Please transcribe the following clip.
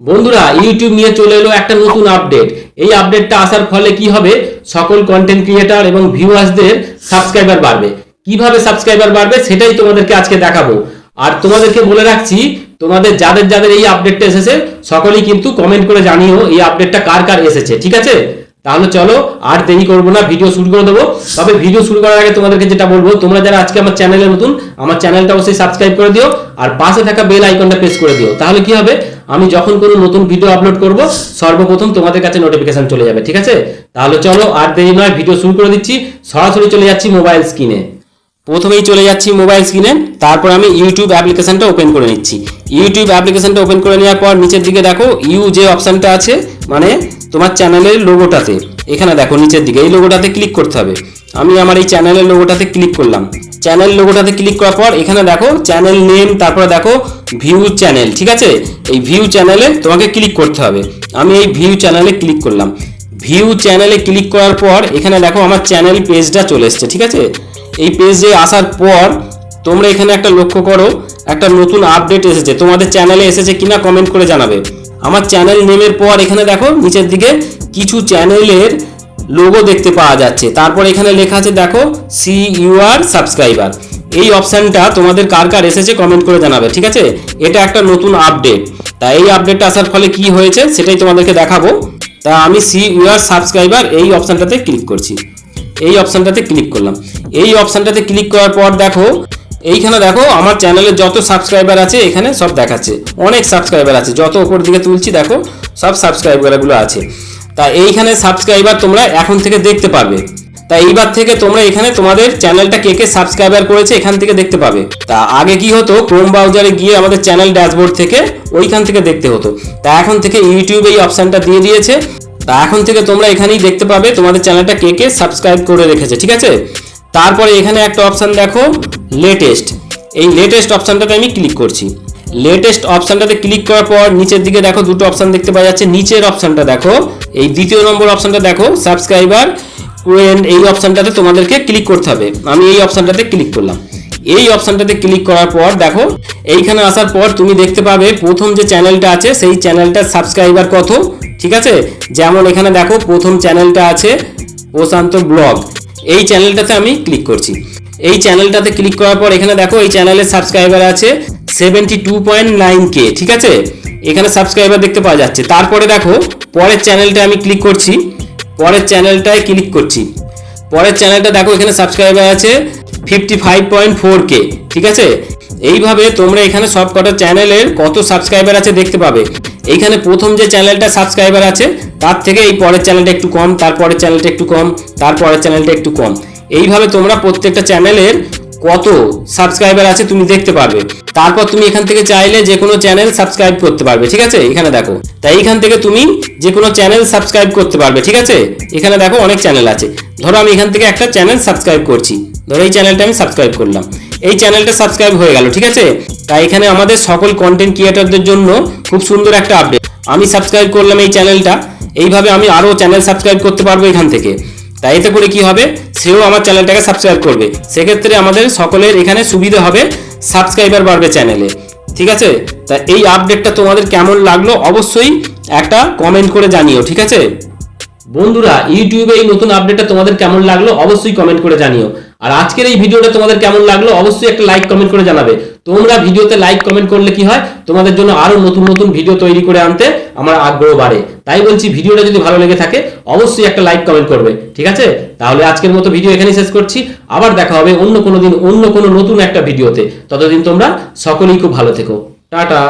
বন্ধুরা ইউটিউব নিয়ে চলে এলো একটা নতুন আপডেট এই আপডেটটা আসার ফলে কি হবে? সকল কন্টেন্ট ক্রিয়েটার এবং ভিউয়ার্সদের সাবস্ক্রাইবার বাড়বে। কীভাবে সাবস্ক্রাইবার বাড়বে সেটাই তোমাদেরকে আজকে দেখাবো। আর তোমাদেরকে বলে রাখছি, তোমাদের যাদের যাদের এই আপডেটটা এসেছে, সকলেই কিন্তু কমেন্ট করে জানিও এই আপডেটটা কার কার এসেছে, ঠিক আছে? তাহলে চলো আর দেরি করব না ভিডিও শুরু করে দেবো। তবে ভিডিও শুরু করার আগে তোমাদেরকে যেটা বলব, তোমরা যারা আজকে আমার চ্যানেলে নতুন, আমার চ্যানেলটা অবশ্যই সাবস্ক্রাইব করে দিও আর পাশে থাকা বেল আইকনটা প্রেস করে দিও। তাহলে কি হবে? আমি যখন কোনো নতুন ভিডিও আপলোড করব, সর্বপ্রথম তোমাদের কাছে নোটিফিকেশন চলে যাবে, ঠিক আছে? তাহলে চলো আর দেরি নয় ভিডিও শুরু করে দিচ্ছি। সরাসরি চলে যাচ্ছি মোবাইল স্ক্রিনে প্রথমেই চলে যাচ্ছি মোবাইল স্ক্রিনে তারপর আমি ইউটিউব অ্যাপ্লিকেশনটা ওপেন করে নিচ্ছি। ইউটিউব অ্যাপ্লিকেশনটা ওপেন করে নেওয়ার পর নিচের দিকে দেখো ইউ যে অপশানটা আছে মানে তোমার চ্যানেলের লোগোটাতে এখানে দেখো, নিচের দিকে। এই লোগোটাতে ক্লিক করতে হবে। আমি আমার এই চ্যানেলের লোগোটাতে ক্লিক করলাম। চ্যানেল লোগোটাতে ক্লিক করার পর এখানে দেখো চ্যানেল নেম তারপরে দেখো ভিউ চ্যানেল ঠিক আছে? এই ভিউ চ্যানেলে তোমাকে ক্লিক করতে হবে। আমি এই ভিউ চ্যানেলে ক্লিক করলাম। ভিউ চ্যানেলে ক্লিক করার পর এখানে দেখো, আমার চ্যানেল পেজটা চলে এসছে, ঠিক আছে? এই পেজে আসার পর তোমরা এখানে একটা লক্ষ্য করো, একটা নতুন আপডেট এসেছে। তোমাদের চ্যানেলে এসেছে কিনা কমেন্ট করে জানাবে। আমার চ্যানেল নেমের পর এখানে দেখো, নিচের দিকে কিছু চ্যানেলের লোগো দেখতে পাওয়া যাচ্ছে। তারপর এখানে লেখা আছে, দেখো সি ইউআর সাবস্ক্রাইবার এই অপশানটা তোমাদের কার কার এসেছে কমেন্ট করে জানাবে, ঠিক আছে? এটা একটা নতুন আপডেট তা এই আপডেটটা আসার ফলে কি হয়েছে সেটাই তোমাদেরকে দেখাবো। তা আমি সি ইউআর সাবস্ক্রাইবার এই অপশানটাতে ক্লিক করছি। এই অপশানটাতে ক্লিক করলাম। এই অপশানটাতে ক্লিক করার পর দেখো এইখানে দেখো, আমার চ্যানেলে যত সাবস্ক্রাইবার আছে, এখানে সব দেখাচ্ছে। অনেক সাবস্ক্রাইবার আছে, যত উপর দিকে তুলছি, দেখো, সব সাবস্ক্রাইবারগুলো আছে। তা এইখানে সাবস্ক্রাইবার তোমরা এখন থেকে দেখতে পারবে। তা এইবার থেকে তোমরা এখানে তোমাদের চ্যানেলটা কে কে সাবস্ক্রাইবার করেছে, এখান থেকে দেখতে পাবে। তা আগে কি হতো ক্রোম ব্রাউজারে গিয়ে আমাদের চ্যানেল ড্যাশবোর্ড থেকে ওইখান থেকে দেখতে হতো। তা এখন থেকে ইউটিউব এই অপশানটা দিয়ে দিয়েছে। তা এখন থেকে তোমরা এখানেই দেখতে পাবে, তোমাদের চ্যানেলটা কে কে সাবস্ক্রাইব করে রেখেছে, ঠিক আছে? তারপরে এখানে একটা অপশান দেখো লেটেস্ট এই লেটেস্ট অপশানটাতে আমি ক্লিক করছি। লেটেস্ট অপশানটাতে ক্লিক করার পর নিচের দিকে দেখো দুটো অপশান দেখতে পাওয়া যাচ্ছে। নিচের অপশানটা দেখো, এই দ্বিতীয় নম্বর অপশানটা দেখো সাবস্ক্রাইবার এই অপশানটাতে তোমাদেরকে ক্লিক করতে হবে। আমি এই অপশানটাতে ক্লিক করলাম। এই অপশানটাতে ক্লিক করার পর দেখো, এইখানে আসার পর তুমি দেখতে পাবে প্রথম যে চ্যানেলটা আছে, সেই চ্যানেলটার সাবস্ক্রাইবার কত, ঠিক আছে? যেমন এখানে দেখো, প্রথম চ্যানেলটা আছে প্রশান্ত ব্লগ। এই চ্যানেলটাতে আমি ক্লিক করছি। এই চ্যানেলটাতে ক্লিক করার পর এখানে দেখো, এই চ্যানেলের সাবস্ক্রাইবার আছে seventy two point nine K ঠিক আছে? এখানে সাবস্ক্রাইবার দেখতে পাওয়া যাচ্ছে। তারপরে দেখো, পরের চ্যানেলটা আমি ক্লিক করছি। পরের চ্যানেলটায় ক্লিক করছি। পরের চ্যানেলটা দেখো, এখানে সাবস্ক্রাইবার আছে fifty five point four K ঠিক আছে? এইভাবে তোমরা এখানে সব কটা চ্যানেলের কত সাবস্ক্রাইবার আছে দেখতে পাবে। এইখানে প্রথম যে চ্যানেলটা সাবস্ক্রাইবার আছে, তার থেকে এই পরের চ্যানেলটা একটু কম, তারপরের চ্যানেলটা একটু কম, তারপরের চ্যানেলটা একটু কম। এইভাবে তোমরা প্রত্যেকটা চ্যানেলের কত সাবস্ক্রাইবার আছে তুমি দেখতে পারবে। তারপর তুমি এখান থেকে চাইলে যে কোনো চ্যানেল সাবস্ক্রাইব করতে পারবে, ঠিক আছে? এখানে দেখো। তাই এইখান থেকে তুমি যে কোনো চ্যানেল সাবস্ক্রাইব করতে পারবে, ঠিক আছে? এখানে দেখো অনেক চ্যানেল আছে। ধরো আমি এখান থেকে একটা চ্যানেল সাবস্ক্রাইব করছি। ধরো এই চ্যানেলটা আমি সাবস্ক্রাইব করলাম। এই চ্যানেলটা সাবস্ক্রাইব হয়ে গেল, ঠিক আছে? তাই এখানে আমাদের সকল কন্টেন্ট ক্রিয়েটরদের জন্য খুব সুন্দর একটা আপডেট আমি সাবস্ক্রাইব করলাম এই চ্যানেলটা এইভাবে আমি আরও চ্যানেল সাবস্ক্রাইব করতে পারব এখান থেকে। তাই এতে করে কি হবে? সেও আমার চ্যানেলটাকে সাবস্ক্রাইব করবে। সেক্ষেত্রে আমাদের সকলের এখানে সুবিধা হবে সাবস্ক্রাইবার বাড়বে চ্যানেলে ঠিক আছে? তা এই আপডেটটা তোমাদের কেমন লাগল অবশ্যই একটা কমেন্ট করে জানিও, ঠিক আছে? বন্ধুরা, ইউটিউবে এই নতুন আপডেটটা তোমাদের কেমন লাগল অবশ্যই কমেন্ট করে জানিও। আর আজকের এই ভিডিওটা তোমাদের কেমন লাগল অবশ্যই একটা লাইক কমেন্ট করে জানাবে। তোমরা ভিডিওতে লাইক কমেন্ট করলে কি হয়? তোমাদের জন্য আরও নতুন নতুন ভিডিও তৈরি করে আনতে আমার আগ্রহ বাড়ে। তাই বলছি, ভিডিওটা যদি ভালো লেগে থাকে, অবশ্যই একটা লাইক কমেন্ট করবে, ঠিক আছে? তাহলে আজকের মতো ভিডিও এখানেই শেষ করছি। আবার দেখা হবে অন্য কোনো দিন অন্য কোনো নতুন একটা ভিডিওতে ততদিন তোমরা সকলেই খুব ভালো থেকো। টাটা!